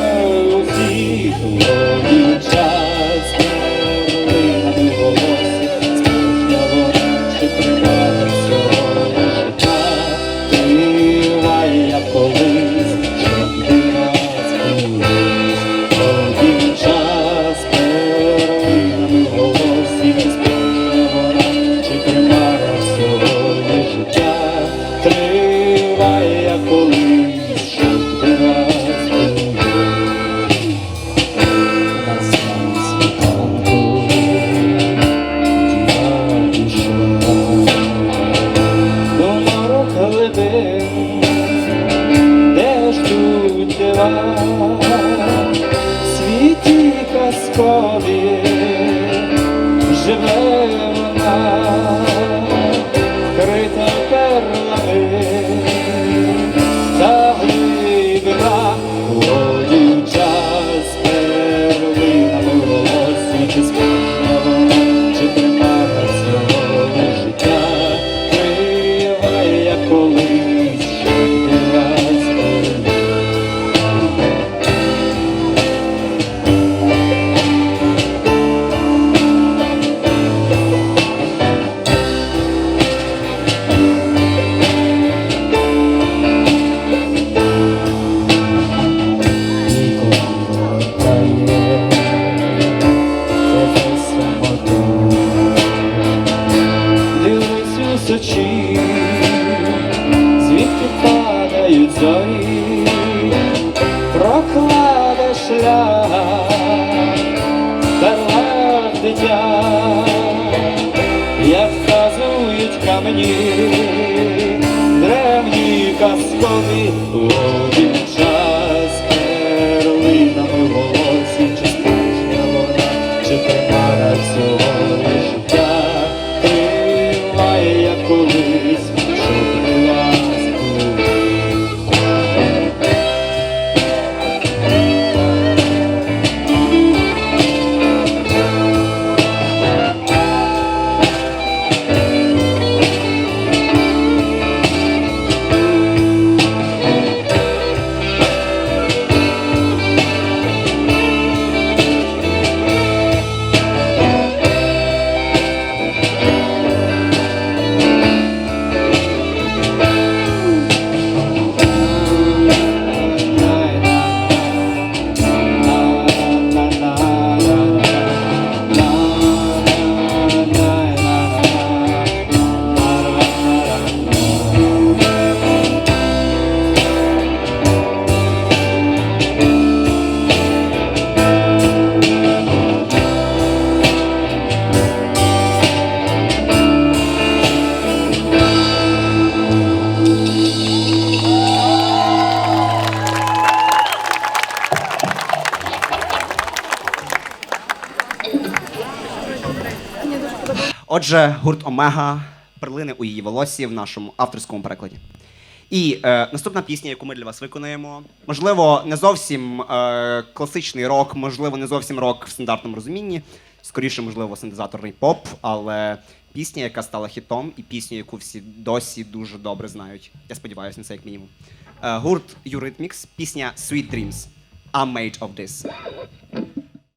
Oh, dear, Скові живе вона. Зорі, прокладе шлях, дитя, як вказують камені, Отже, гурт Омега перлини у її волосі в нашому авторському перекладі. І е, наступна пісня, яку ми для вас виконаємо, можливо, не зовсім е, класичний рок, можливо, не зовсім рок в стандартному розумінні, скоріше, можливо, синтезаторний поп, але пісня, яка стала хітом, і пісню, яку всі досі дуже добре знають. Я сподіваюся на це як мінімум. Е, гурт Eurythmics, пісня Sweet Dreams. I'm made of this.